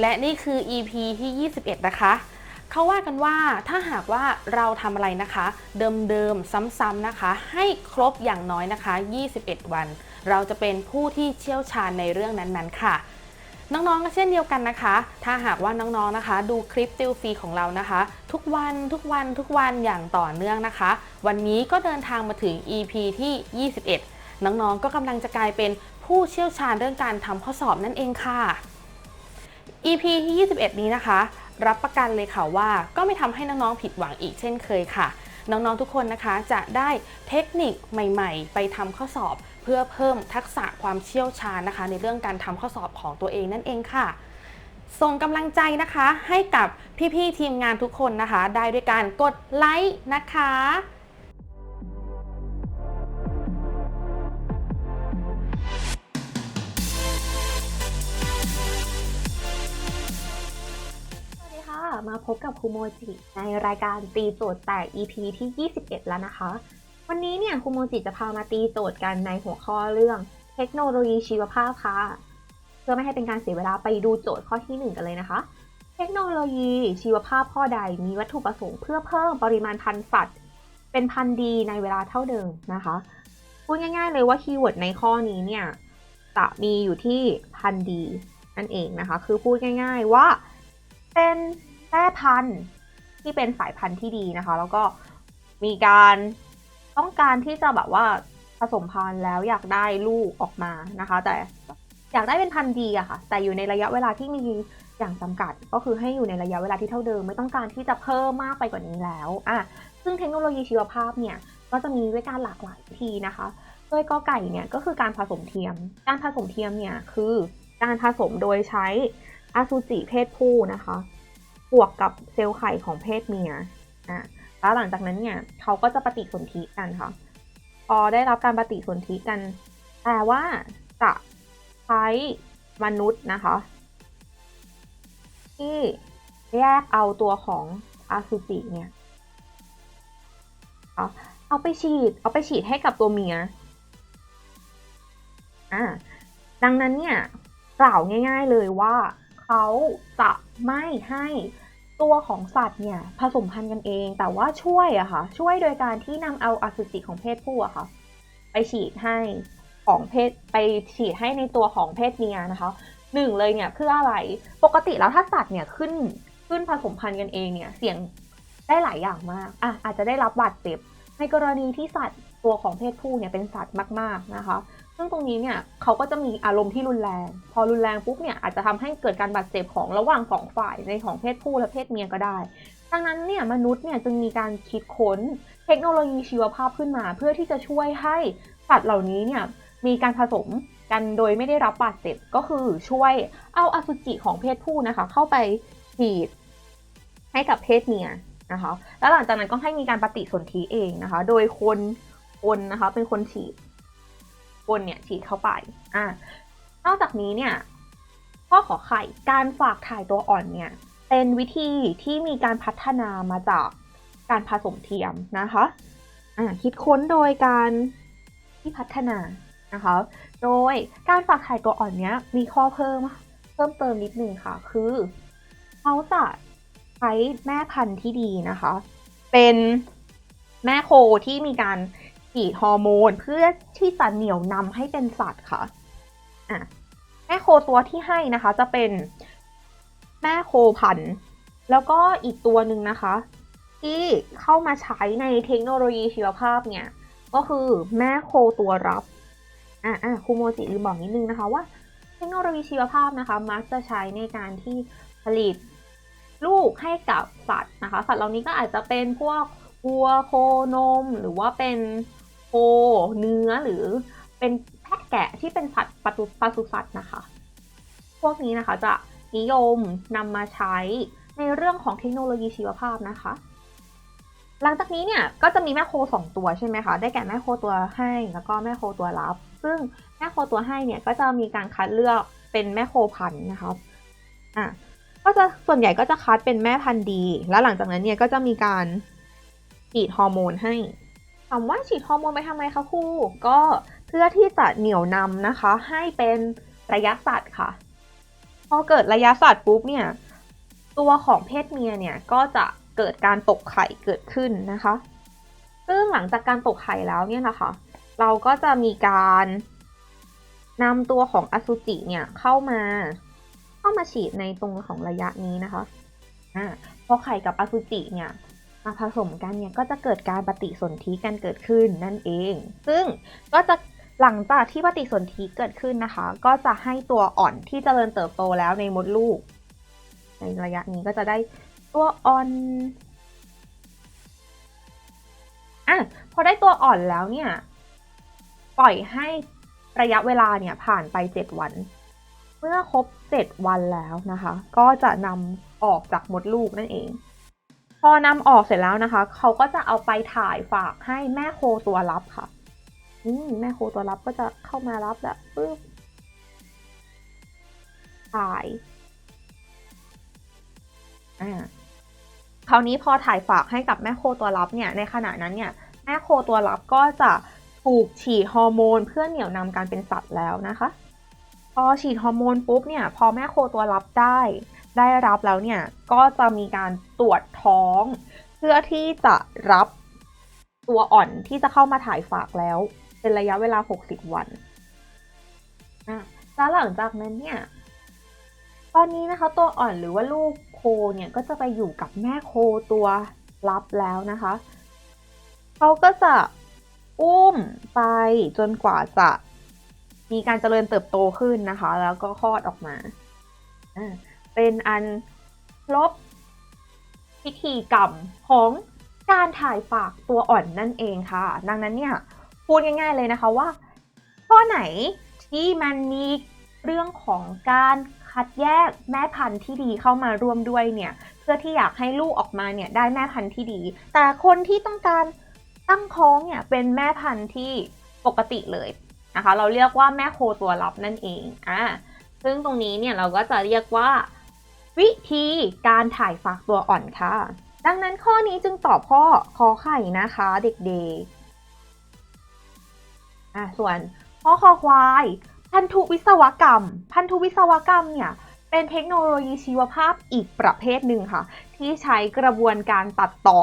และนี่คือ EP ที่ 21 นะคะ เขาว่ากันว่าถ้าหากว่าเราทำอะไรนะคะ เดิมๆ ซ้ำๆนะคะ ให้ครบอย่างน้อยนะคะ 21 วัน เราจะเป็นผู้ที่เชี่ยวชาญในเรื่องนั้นๆ ค่ะน้องๆ ก็เช่นเดียวกันนะคะ ถ้าหากว่าน้องๆ นะคะ ดูคลิปติวฟรีของเรานะคะ ทุกวันทุกวันทุกวันอย่างต่อเนื่องนะคะ วันนี้ก็เดินทางมาถึง EP ที่ 21 น้องๆ ก็กำลังจะกลายเป็นผู้เชี่ยวชาญเรื่องการทำข้อสอบนั่นเองค่ะ EP ที่ 21 นี้นะคะ รับประกันเลยค่ะว่าก็ไม่ทำให้น้องๆผิดหวังอีกเช่นเคยค่ะ น้องๆทุกคนนะคะจะได้เทคนิคใหม่ ๆ ไปทำข้อสอบ เพื่อเพิ่มทักษะความเชี่ยวชาญนะคะ ในเรื่องการทำข้อสอบของตัวเองนั่นเองค่ะส่งกำลังใจนะคะให้กับพี่ๆทีมงานทุกคนนะคะ ได้ด้วยการกดไลค์นะคะ มาพบกับครูโมจิในรายการตีโจทย์แต่ EP ที่ 21 แล้วนะคะ วันนี้เนี่ยครูโมจิจะพามาตีโจทย์กันในหัวข้อเรื่อง เทคโนโลยีชีวภาพค่ะ เพื่อไม่ให้เป็นการเสียเวลาไปดูโจทย์ข้อที่ 1 กันเลยนะคะ เทคโนโลยีชีวภาพข้อใดมีวัตถุประสงค์เพื่อเพิ่มปริมาณพันธุ์สัตว์ เป็นพันธุ์ดีในเวลาเท่าเดิมนะคะพูดง่าย ๆ เลยว่าคีย์เวิร์ดในข้อนี้เนี่ยจะมีอยู่ที่พันธุ์ดีนั่นเองนะคะ คือพูดง่าย ๆว่าเป็น แม่พันธุ์ที่เป็นสายพันธุ์ที่ดีนะคะ แล้วก็มีการต้องการที่จะแบบว่าผสมพันธุ์แล้วอยากได้ลูกออกมานะคะ แต่อยากได้เป็นพันธุ์ดีอะค่ะ แต่อยู่ในระยะเวลาที่มีอย่างจำกัด ก็คือให้อยู่ในระยะเวลาที่เท่าเดิม ไม่ต้องการที่จะเพิ่มมากไปกว่านี้แล้วอะซึ่งเทคโนโลยีชีวภาพเนี่ยก็จะมีด้วยการหลากหลายวิธีนะคะโดยกอไก่เนี่ยก็คือการผสมเทียม การผสมเทียมเนี่ยคือการผสมโดยใช้อสุจิเพศผู้นะคะ บวกกับเซลล์ไข่ของเพศเมียอะแล้วหลังจากนั้นเนี่ยเขาก็จะปฏิสนธิกันค่ะพอได้รับการปฏิสนธิกัน แต่ว่าจะใช้มนุษย์นะคะ ที่แยกเอาตัวของอาสุจิเนี่ยเอาเอาไปฉีด เอาไปฉีดให้กับตัวเมียอ่าดังนั้นเนี่ยกล่าวง่าย ๆเลยว่าเขาจะไม่ให้ ตัวของสัตว์เนี่ยผสมพันธุ์กันเอง แต่ว่าช่วยอะค่ะ ช่วยโดยการที่นำเอาอสุจิของเพศผู้อะค่ะ ไปฉีดให้ของเพศไปฉีดให้ในตัวของเพศเมียนะคะหนึ่งเลยเนี่ยเพื่ออะไรปกติแล้วถ้าสัตว์เนี่ยขึ้นขึ้นผสมพันธุ์กันเองเนี่ยเสี่ยงได้หลายอย่างมากอะอาจจะได้รับบาดเจ็บในกรณีที่สัตว์ตัวของเพศผู้เนี่ยเป็นสัตว์มาก ๆนะคะ ซึ่งตรงนี้เนี่ยเขาก็จะมีอารมณ์ที่รุนแรง พอรุนแรงปุ๊บเนี่ยอาจจะทำให้เกิดการบาดเจ็บของระหว่างสองฝ่ายในของเพศผู้และเพศเมียก็ได้ ดังนั้นเนี่ยมนุษย์เนี่ยจึงมีการคิดค้นเทคโนโลยีชีวภาพขึ้นมา เพื่อที่จะช่วยให้สัตว์เหล่านี้เนี่ยมีการผสมกันโดยไม่ได้รับบาดเจ็บก็คือช่วยเอาอสุจิของเพศผู้นะคะ เข้าไปฉีดให้กับเพศเมียนะคะ แล้วหลังจากนั้นก็ให้มีการปฏิสนธิเองนะคะ โดยคนคนนะคะเป็นคนฉีด คนเนี่ยฉีดเข้าไปอะนอกจากนี้เนี่ยข้อขอไข่การฝากถ่ายตัวอ่อนเนี่ยเป็นวิธีที่มีการพัฒนามาจากการผสมเทียมนะคะอะคิดค้นโดยการที่พัฒนานะคะ โดยการฝากถ่ายตัวอ่อนเนี้ยมีข้อเพิ่มเพิ่มเติมนิดนึงค่ะ คือเขาจะใช้แม่พันธุ์ที่ดีนะคะ เป็นแม่โคที่มีการ ฉีดฮอร์โมน เพื่อที่จะเหนี่ยวนำให้เป็นสัตว์ค่ะอะแม่โคตัวที่ให้นะคะ จะเป็นแม่โคพันธุ์แล้วก็อีกตัวหนึ่งนะคะ ที่เข้ามาใช้ในเทคโนโลยีชีวภาพเนี่ย ก็คือแม่โคตัวรับอะอะครูโมจิลืมบอกนิดนึงนะคะว่าเทคโนโลยีชีวภาพนะคะ มักจะใช้ในการที่ผลิตลูกให้กับสัตว์นะคะ สัตว์เหล่านี้ก็อาจจะเป็นพวกวัวโคนม หรือว่าเป็น เนื้อหรือเป็นแพะแกะที่เป็นสัตว์ปศุปศุสัตว์นะคะ พวกนี้นะคะจะนิยมนำมาใช้ในเรื่องของเทคโนโลยีชีวภาพนะคะ หลังจากนี้เนี่ยก็จะมีแม่โคสองตัวใช่ไหมคะ ได้แก่แม่โคตัวให้แล้วก็แม่โคตัวรับ ซึ่งแม่โคตัวให้เนี่ยก็จะมีการคัดเลือกเป็นแม่โคพันธุ์นะคะอะก็จะส่วนใหญ่ก็จะคัดเป็นแม่พันธุ์ดี แล้วหลังจากนั้นเนี่ยก็จะมีการฉีดฮอร์โมนให้ ถามว่าฉีดฮอร์โมนไปทำไมคะครูก็เพื่อที่จะเหนี่ยวนำนะคะ ให้เป็นระยะสัตว์ค่ะ พอเกิดระยะสัตว์ปุ๊บเนี่ย ตัวของเพศเมียเนี่ยก็จะเกิดการตกไข่เกิดขึ้นนะคะ ซึ่งหลังจากการตกไข่แล้วเนี่ยนะคะ เราก็จะมีการนำตัวของอสุจิเนี่ยเข้ามาเข้ามาฉีดในตรงของระยะนี้นะคะอ่าพอไข่กับอสุจิเนี่ย มาผสมกันเนี่ยก็จะเกิดการปฏิสนธิกันเกิดขึ้นนั่นเอง ซึ่งก็จะหลังจากที่ปฏิสนธิเกิดขึ้นนะคะ ก็จะให้ตัวอ่อนที่เจริญเติบโตแล้วในมดลูก ในระยะนี้ก็จะได้ตัวอ่อนอะพอได้ตัวอ่อนแล้วเนี่ย ปล่อยให้ระยะเวลาเนี่ยผ่านไป 7 วัน เมื่อครบ 7 วันแล้วนะคะ ก็จะนำออกจากมดลูกนั่นเอง พอนำออกเสร็จแล้วนะคะ เขาก็จะเอาไปถ่ายฝากให้แม่โคตัวรับค่ะอืมแม่โคตัวรับก็จะเข้ามารับแล้วปึ๊บถ่ายอ่าคราวนี้พอถ่ายฝากให้กับแม่โคตัวรับเนี่ยในขณะนั้นเนี่ยแม่โคตัวรับก็จะถูกฉีดฮอร์โมนเพื่อเหนี่ยวนำการเป็นสัตว์แล้วนะคะ พอฉีดฮอร์โมนปุ๊บเนี่ยพอแม่โคตัวรับได้ ได้รับแล้วเนี่ยก็จะมีการตรวจ ท้อง เพื่อที่จะรับตัวอ่อนที่จะเข้ามาถ่ายฝากแล้ว เป็นระยะเวลา 60 วันอะแล้วหลังจากนั้นเนี่ย ตอนนี้นะคะตัวอ่อนหรือว่าลูกโคเนี่ยก็จะไปอยู่กับแม่โคตัวรับแล้วนะคะ เขาก็จะอุ้มไปจนกว่าจะมีการเจริญเติบโตขึ้นนะคะ แล้วก็คลอดออกมาอ่าเป็นอันครบ พิธีกรรมของการถ่ายฝากตัวอ่อนนั่นเองค่ะ ดังนั้นเนี่ยพูดง่าย ๆเลยนะคะว่า ข้อไหนที่มันมีเรื่องของการคัดแยกแม่พันธุ์ที่ดีเข้ามาร่วมด้วยเนี่ย เพื่อที่อยากให้ลูกออกมาเนี่ยได้แม่พันธุ์ที่ดี แต่คนที่ต้องการตั้งท้องเนี่ยเป็นแม่พันธุ์ที่ปกติเลยนะคะ เราเรียกว่าแม่โคตัวรับนั่นเองอ่าซึ่งตรงนี้เนี่ยเราก็จะเรียกว่า วิธีการถ่ายฝากตัวอ่อนค่ะ ดังนั้นข้อนี้จึงตอบข้อขอไข่นะคะเด็กๆอะส่วนข้อคอควาย พันธุวิศวกรรม พันธุวิศวกรรมเนี่ยเป็นเทคโนโลยีชีวภาพอีกประเภทหนึ่งค่ะ ที่ใช้กระบวนการตัดต่อ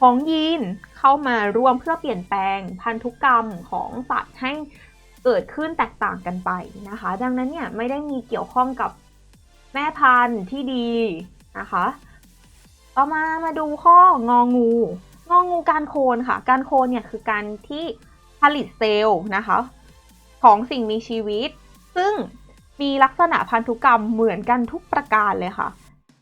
ของยีนเข้ามาร่วมเพื่อเปลี่ยนแปลงพันธุกรรมของสัตว์ให้เกิดขึ้นแตกต่างกันไปนะคะ ดังนั้นเนี่ยไม่ได้มีเกี่ยวข้องกับ แม่พันธุ์ที่ดีนะคะต่อมามาดูข้ององู งองูการโคนค่ะ การโคนเนี่ยคือการที่ผลิตเซลล์นะคะ ของสิ่งมีชีวิต ซึ่งมีลักษณะพันธุกรรมเหมือนกันทุกประการเลยค่ะ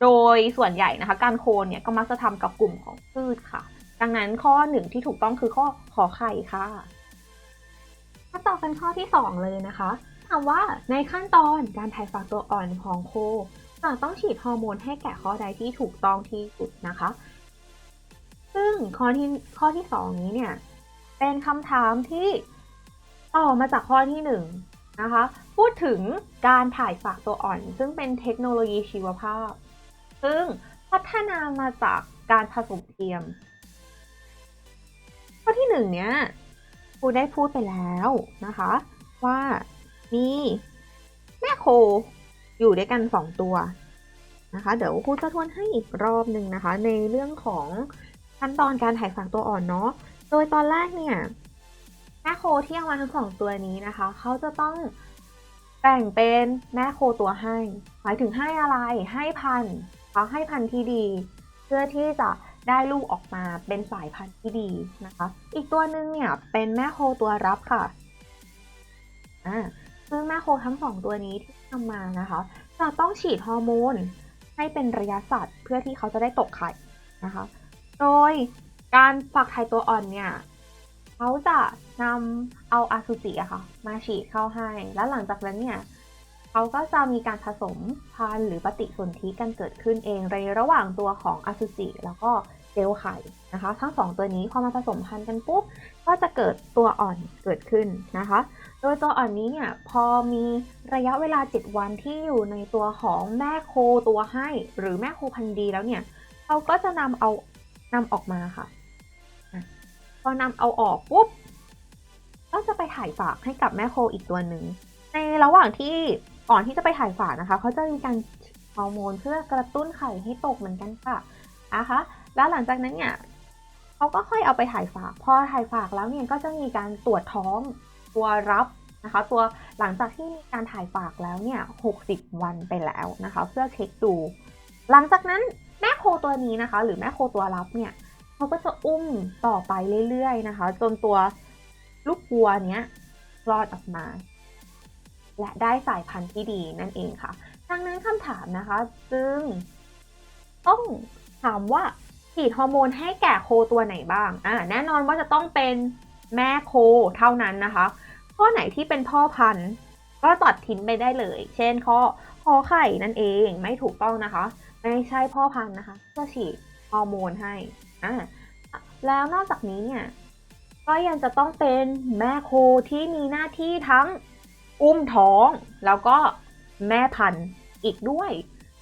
โดยส่วนใหญ่นะคะ การโคนเนี่ยก็มักจะทำกับกลุ่มของพืชค่ะ ดังนั้นข้อหนึ่งที่ถูกต้องคือข้อขอไข่ค่ะมาต่อกันข้อที่ 2 เลยนะคะ ถามว่าในขั้นตอนการถ่ายฝากตัวอ่อนของโคจะต้องฉีดฮอร์โมนให้แก่ข้อใดที่ถูกต้องที่สุดนะคะ ซึ่งข้อที่ข้อที่ 2 นี้เนี่ย เป็นคำถามที่ต่อมาจากข้อที่ 1 นะคะ พูดถึงการถ่ายฝากตัวอ่อน ซึ่งเป็นเทคโนโลยีชีวภาพ ซึ่งพัฒนามาจากการผสมเทียม ข้อที่หนึ่งเนี้ยครูได้พูดไปแล้วนะคะ ว่า มีแม่โคอยู่ด้วยกันสองตัวนะคะ เดี๋ยวครูจะทวนให้อีกรอบหนึ่งนะคะ ในเรื่องของขั้นตอนการถ่ายฝากตัวอ่อนเนาะ โดยตอนแรกเนี่ยแม่โคที่เอามาทั้งสองตัวนี้นะคะ เขาจะต้องแบ่งเป็นแม่โคตัวให้ หมายถึงให้อะไร ให้พันธุ์เขาให้พันธุ์ที่ดี เพื่อที่จะได้ลูกออกมาเป็นสายพันธุ์ที่ดีนะคะ อีกตัวหนึ่งเนี่ยเป็นแม่โคตัวรับค่ะ อ่า ซึ่งแม่โคทั้งสองตัวนี้ที่ทำมานะคะ จะต้องฉีดฮอร์โมนให้เป็นระยะสัตว์เพื่อที่เขาจะได้ตกไข่นะคะ โดยการฝากไข่ตัวอ่อนเนี่ยเขาจะนำเอาอาซูจิอะค่ะ มาฉีดเข้าให้ แล้วหลังจากนั้นเนี่ยเขาก็จะมีการผสมพันธุ์หรือปฏิสนธิกันเกิดขึ้นเองในระหว่างตัวของอสุจิแล้วก็เซลล์ไข่นะคะ ทั้งสองตัวนี้พอมาผสมพันธุ์กันปุ๊บก็จะเกิดตัวอ่อนเกิดขึ้นนะคะ โดยตัวอ่อนนี้เนี่ยพอมีระยะเวลา 7 วันที่อยู่ในตัวของแม่โคตัวให้ หรือแม่โคพันธุ์ดีแล้วเนี่ยเขาก็จะนำเอานำออกมาค่ะพอนำเอาออกปุ๊บก็จะไปถ่ายฝากให้กับแม่โคอีกตัวหนึ่งในระหว่างที่ก่อนที่จะไปถ่ายฝากนะคะเขาจะมีการฮอร์โมนเพื่อกระตุ้นไข่ให้ตกเหมือนกันค่ะนะคะแล้วหลังจากนั้นเนี่ยเขาก็ค่อยเอาไปถ่ายฝาก พอถ่ายฝากแล้วเนี่ยก็จะมีการตรวจท้อง ตัวรับนะคะ ตัวหลังจากที่มีการถ่ายฝากแล้วเนี่ย 60 วันไปแล้วนะคะ เพื่อเช็คดู หลังจากนั้นแม่โคตัวนี้นะคะ หรือแม่โคตัวรับเนี่ยเขาก็จะอุ้มต่อไปเรื่อยๆนะคะ จนตัวลูกวัวเนี้ยคลอดออกมา และได้สายพันธุ์ที่ดีนั่นเองค่ะดังนั้นคำถามนะคะ จึงต้องถามว่าฉีดฮอร์โมนให้แก่โคตัวไหนบ้าง อ่า แน่นอนว่าจะต้องเป็น แม่โคเท่านั้นนะคะ ข้อไหนที่เป็นพ่อพันธุ์ ก็ตัดทิ้งไปได้เลย เช่นข้อคอไข่นั่นเองไม่ถูกต้องนะคะ ไม่ใช่พ่อพันธุ์นะคะก็ฉีดฮอร์โมนให้อ่าแล้วนอกจากนี้เนี่ยก็ยังจะต้องเป็นแม่โคที่มีหน้าที่ทั้งอุ้มท้อง แล้วก็แม่พันธุ์อีกด้วย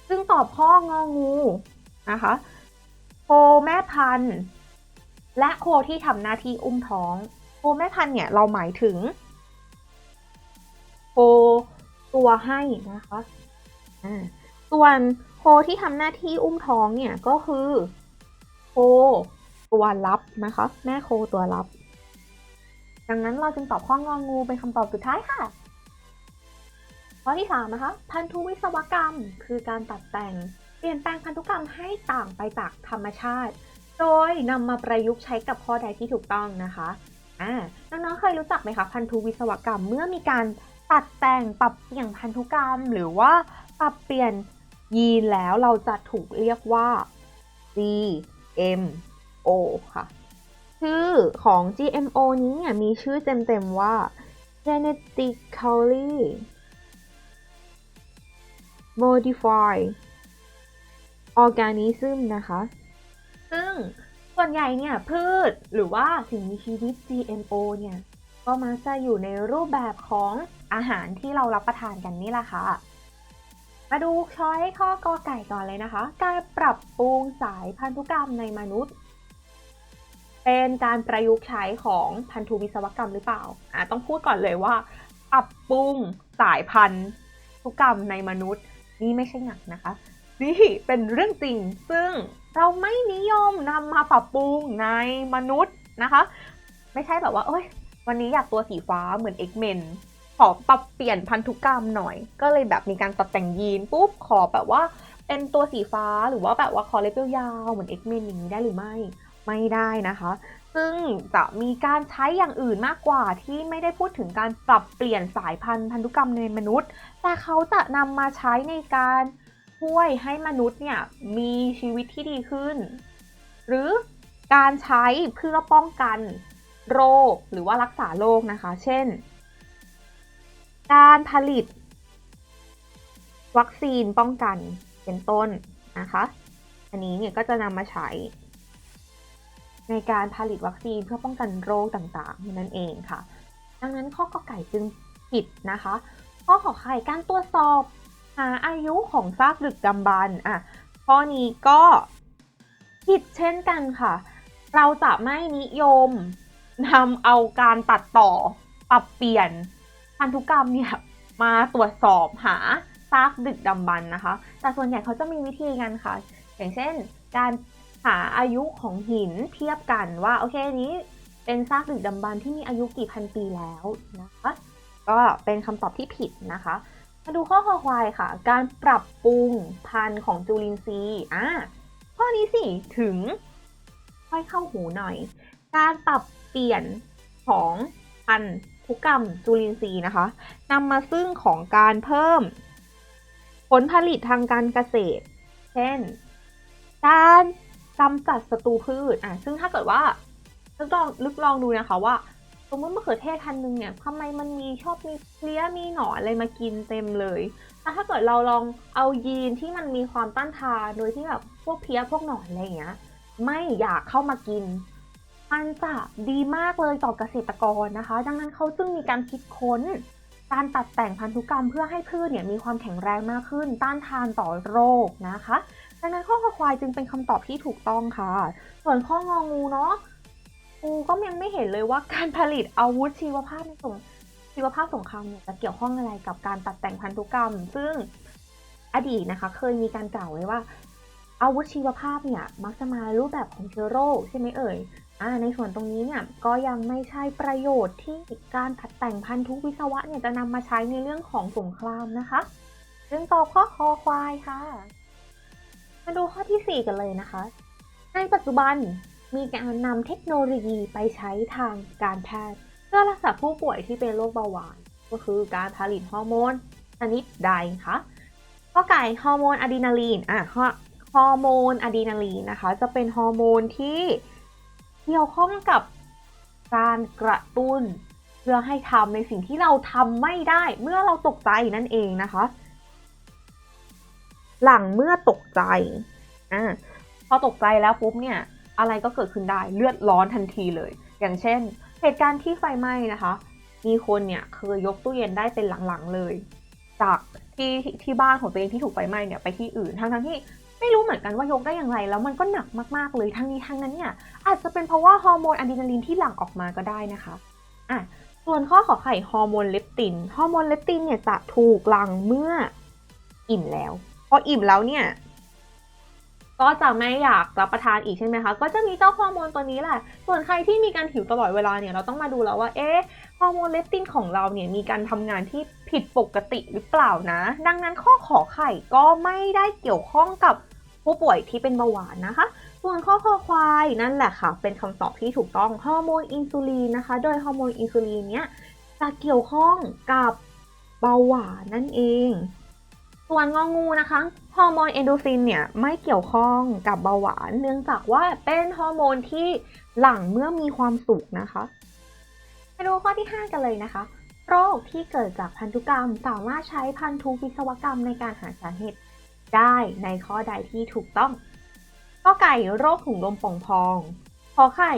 ซึ่งตอบข้ององูนะคะโคแม่พันธุ์และโคที่ทำหน้าที่อุ้มท้อง โคแม่พันธุ์เนี่ยเราหมายถึงโคตัวให้นะคะอ่าส่วนโคที่ทำหน้าที่อุ้มท้องเนี่ยก็คือโคตัวรับนะคะ แม่โคตัวรับ ดังนั้นเราจึงตอบข้ององูเป็นคำตอบสุดท้ายค่ะข้อที่3นะคะ พันธุวิศวกรรม คือการตัดแต่ง เปลี่ยนแปลงพันธุกรรมให้ต่างไปจากธรรมชาติ โดยนำมาประยุกต์ใช้กับข้อใดที่ถูกต้องนะคะ อ่าน้องๆเคยรู้จักไหมคะพันธุวิศวกรรมเมื่อมีการตัดแต่งปรับเปลี่ยนพันธุกรรม หรือว่าปรับเปลี่ยนยีนแล้วเราจะถูกเรียกว่า GMO ค่ะ ชื่อของ GMO นี้เนี่ยมีชื่อเต็มๆว่า genetically modified organism นะคะ ซึ่ง ส่วนใหญ่เนี่ยพืชหรือว่าสิ่งมีชีวิต GMO เนี่ยก็มักจะอยู่ในรูปแบบของอาหารที่เรารับประทานกันนี่แหละค่ะ มาดูช้อยข้อกอไก่ก่อนเลยนะคะ การปรับปรุงสายพันธุกรรมในมนุษย์ เป็นการประยุกต์ใช้ของพันธุวิศวกรรมหรือเปล่าอะต้องพูดก่อนเลยว่า ปรับปรุงสายพันธุกรรมในมนุษย์ นี่ไม่ใช่หนักนะคะ นี่เป็นเรื่องจริงซึ่ง เราไม่นิยมนำมาปรับปรุงในมนุษย์นะคะ ไม่ใช่แบบว่า เอ้ย วันนี้อยากตัวสีฟ้าเหมือน X-Men ขอปรับเปลี่ยนพันธุกรรมหน่อย ก็เลยแบบมีการตัดแต่งยีนปุ๊บขอแบบว่าเป็นตัวสีฟ้าหรือว่าแบบว่าคอเล็บยาวเหมือน X-Men อย่างนี้ได้หรือไม่ไม่ได้นะคะ ซึ่งจะมีการใช้อย่างอื่นมากกว่าที่ไม่ได้พูดถึงการปรับเปลี่ยนสายพันธุ์พันธุกรรมในมนุษย์ แต่เขาจะนำมาใช้ในการ ช่วยให้มนุษย์เนี่ยมีชีวิตที่ดีขึ้น หรือการใช้เพื่อป้องกันโรคหรือว่ารักษาโรคนะคะ เช่น การผลิต วัคซีนป้องกันเป็นต้นนะคะ อันนี้เนี่ยก็จะนำมาใช้ ในการผลิตวัคซีนเพื่อป้องกันโรคต่างๆ นั่นเองค่ะ ดังนั้นข้อกอไก่จึงผิดนะคะ ข้อขอไข่การตรวจสอบ หาอายุของซากดึกดำบรรพ์อะข้อนี้ก็ผิดเช่นกันค่ะ เราจะไม่นิยมนำเอาการตัดต่อปรับเปลี่ยนพันธุกรรมเนี่ยมาตรวจสอบหาซากดึกดำบรรพ์นะคะ แต่ส่วนใหญ่เขาจะมีวิธีกันค่ะ อย่างเช่น การหาอายุของหินเทียบกันว่าโอเคนนี้เป็นซากดึกดำบรรพ์ที่มีอายุกี่พันปีแล้วนะคะ ก็เป็นคำตอบที่ผิดนะคะ มาดูข้อคอควายค่ะ การปรับปรุงพันธุ์ของจุลินทรีย์อะข้อนี้สิถึง ค่อยเข้าหูหน่อย การปรับเปลี่ยนของพันธุกรรมจุลินทรีย์นะคะนำมาซึ่งของการเพิ่ม ผลผลิตทางการเกษตร เช่น การกำจัดศัตรูพืชอะซึ่งถ้าเกิดว่าลึกลองลึกลองดูนะคะว่า สมมติมะเขือเทศพันหนึ่งเนี่ยทำไมมันมีชอบมีเพลี้ยมีหนอนอะไรมากินเต็มเลยแต่ถ้าเกิดเราลองเอายีนที่มันมีความต้านทานโดยที่แบบพวกเพลี้ยพวกหนอนอะไรอย่างเงี้ย ไม่อยากเข้ามากินมันจะดีมากเลยต่อเกษตรกรนะคะ ดังนั้นเขาจึงมีการคิดค้น การตัดแต่งพันธุกรรมเพื่อให้พืชเนี่ยมีความแข็งแรงมากขึ้น ต้านทานต่อโรคนะคะ ดังนั้นข้อคอควายจึงเป็นคำตอบที่ถูกต้องค่ะ ส่วนข้ององูเนาะ กูก็ยังไม่เห็นเลยว่าการผลิตอาวุธชีวภาพในสงคชีวภาพสงครามเนี่ยจะเกี่ยวข้องอะไรกับการตัดแต่งพันธุกรรม ซึ่งอดีตนะคะเคยมีการกล่าวไว้ว่า อาวุธชีวภาพเนี่ยมักจะมารูปแบบของเชื้อโรคใช่ไหมเอ่ยอ่าในส่วนตรงนี้เนี่ยก็ยังไม่ใช่ประโยชน์ที่การตัดแต่งพันธุวิศวะเนี่ยจะนำมาใช้ในเรื่องของสงครามนะคะจึงตอบข้อคอควายค่ะ มาดูข้อที่ 4 กันเลยนะคะ ในปัจจุบัน มีการนำเทคโนโลยีไปใช้ทางการแพทย์ เพื่อรักษาผู้ป่วยที่เป็นโรคเบาหวาน ก็คือการผลิตฮอร์โมนชนิดใดคะก็ไก่ฮอร์โมนอะดรีนาลีนอะฮอฮอร์โมนอะดรีนาลีนนะคะ จะเป็นฮอร์โมนที่เกี่ยวข้องกับการกระตุ้น เพื่อให้ทำในสิ่งที่เราทำไม่ได้เมื่อเราตกใจนั่นเองนะคะ หลังเมื่อตกใจอ่าพอตกใจแล้วปุ๊บเนี่ย อะไรก็เกิดขึ้นได้เลือดร้อนทันทีเลย อย่างเช่น เหตุการณ์ที่ไฟไหม้นะคะ มีคนเนี่ยเคยยกตู้เย็นได้เป็นหลังๆเลย จากที่ที่บ้านของตัวเองที่ถูกไฟไหม้เนี่ยไปที่อื่นทั้งทั้งที่ไม่รู้เหมือนกันว่ายกได้อย่างไรแล้วมันก็หนักมากๆเลยทั้งนี้ทั้งนั้นเนี่ยอาจจะเป็นเพราะว่าฮอร์โมนอะดรีนาลีนที่หลั่งออกมาก็ได้นะคะอะส่วนข้อขอไข่ฮอร์โมนเลปตินฮอร์โมนเลปตินเนี่ยจะถูกหลั่งเมื่ออิ่มแล้วพออิ่มแล้วเนี่ย ก็จะไม่อยากรับประทานอีกใช่ไหมคะ ก็จะมีเจ้าฮอร์โมนตัวนี้แหละ ส่วนใครที่มีการหิวตลอดเวลาเนี่ยเราต้องมาดูแล้วว่า เอ๊ะ ฮอร์โมนเลปตินของเราเนี่ยมีการทำงานที่ผิดปกติหรือเปล่านะ ดังนั้นข้อขอไข่ก็ไม่ได้เกี่ยวข้องกับผู้ป่วยที่เป็นเบาหวานนะคะ ส่วนข้อคอควายนั่นแหละค่ะ เป็นคำตอบที่ถูกต้อง ฮอร์โมนอินซูลินนะคะ โดยฮอร์โมนอินซูลินเนี้ยจะเกี่ยวข้องกับเบาหวานนั่นเอง ส่วนงองูนะคะฮอร์โมนเอนโดฟินเนี่ยไม่เกี่ยวข้องกับเบาหวาน เนื่องจากว่าเป็นฮอร์โมนที่หลั่งเมื่อมีความสุขนะคะมาดูข้อที่ 5 กันเลยนะคะ โรคที่เกิดจากพันธุกรรมสามารถใช้พันธุวิศวกรรมในการหาสาเหตุได้ในข้อใดที่ถูกต้องก็ไก่โรคถุงลมป่องพองขอไข่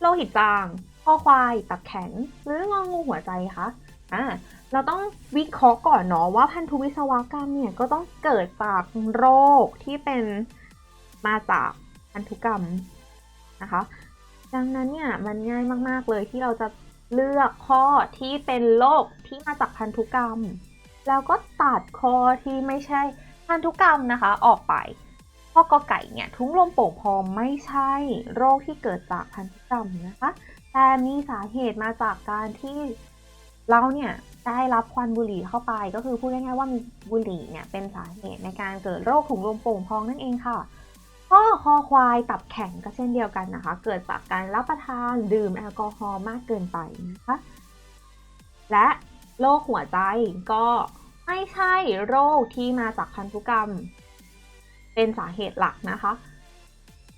โรคหิดจางข้อควาย ตับแข็ง หรืององูหัวใจคะ อ่าเราต้องวิเคราะห์ก่อนเนาะว่าพันธุวิศวกรรมเนี่ยก็ต้องเกิดจากโรคที่เป็นมาจากพันธุกรรมนะคะ ดังนั้นเนี่ยมันง่ายมากๆเลยที่เราจะเลือกข้อที่เป็นโรคที่มาจากพันธุกรรม แล้วก็ตัดข้อที่ไม่ใช่พันธุกรรมนะคะออกไปข้อกอไก่เนี่ยทุ้งลมโป่งพองไม่ใช่โรคที่เกิดจากพันธุกรรมนะคะ แต่มีสาเหตุมาจากการที่ เราเนี่ยได้รับควันบุหรี่เข้าไปก็คือพูดง่ายๆว่ามีบุหรี่เนี่ยเป็นสาเหตุในการเกิดโรคถุงลมโป่งพองนั่นเองค่ะข้อคอควายตับแข็งก็เช่นเดียวกันนะคะ เกิดจากการรับประทานดื่มแอลกอฮอล์มากเกินไปนะคะ และโรคหัวใจก็ไม่ใช่โรคที่มาจากพันธุกรรม เป็นสาเหตุหลักนะคะ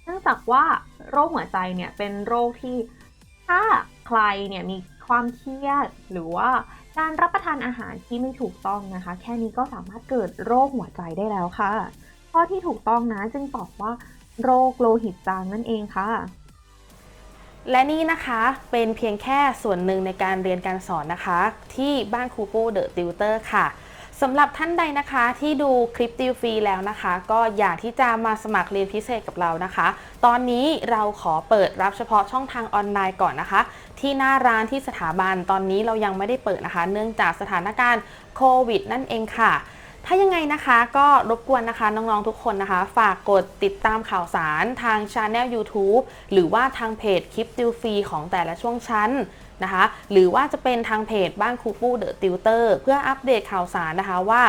เนื่องจากว่าโรคหัวใจเนี่ยเป็นโรคที่ถ้าใครเนี่ยมี ความเครียด หรือว่าการรับประทานอาหารที่ไม่ถูกต้องนะคะ แค่นี้ก็สามารถเกิดโรคหัวใจได้แล้วค่ะ ข้อที่ถูกต้องนะจึงตอบว่า โรคโลหิตจางนั่นเองค่ะ และนี่นะคะเป็นเพียงแค่ส่วนหนึ่งในการเรียนการสอนนะคะ ที่บ้านครูปูเดอะติวเตอร์ค่ะ สำหรับท่านใดนะคะที่ดูคลิปติวฟรีแล้วนะคะ ก็อยากที่จะมาสมัครเรียนพิเศษกับเรานะคะ ตอนนี้เราขอเปิดรับเฉพาะช่องทางออนไลน์ก่อนนะคะ ที่หน้าร้านที่สถาบันตอนนี้เรายังไม่ได้เปิดนะคะ เนื่องจากสถานการณ์โควิดนั่นเองค่ะถ้ายังไงนะคะก็รบกวนนะคะน้องๆทุกคนนะคะ ฝากกดติดตามข่าวสารทางช anel YouTube หรือว่าทางเพจคลิปติวฟรีของแต่ละช่วงชั้น นะคะ หรือว่าจะเป็นทางเพจบ้านครูปู้เดอะติวเตอร์เพื่ออัปเดตข่าวสารนะคะว่า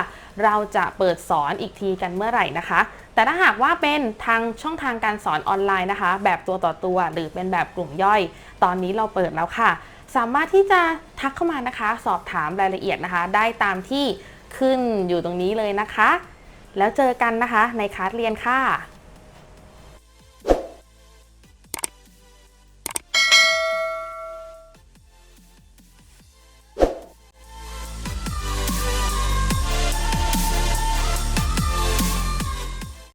เราจะเปิดสอนอีกทีกันเมื่อไหร่นะคะ แต่ถ้าหากว่าเป็นทางช่องทางการสอนออนไลน์นะคะ แบบตัวต่อตัวหรือเป็นแบบกลุ่มย่อย ตอนนี้เราเปิดแล้วค่ะ สามารถที่จะทักเข้ามานะคะ สอบถามรายละเอียดนะคะ ได้ตามที่ขึ้นอยู่ตรงนี้เลยนะคะ แล้วเจอกันนะคะในคลาสเรียนค่ะ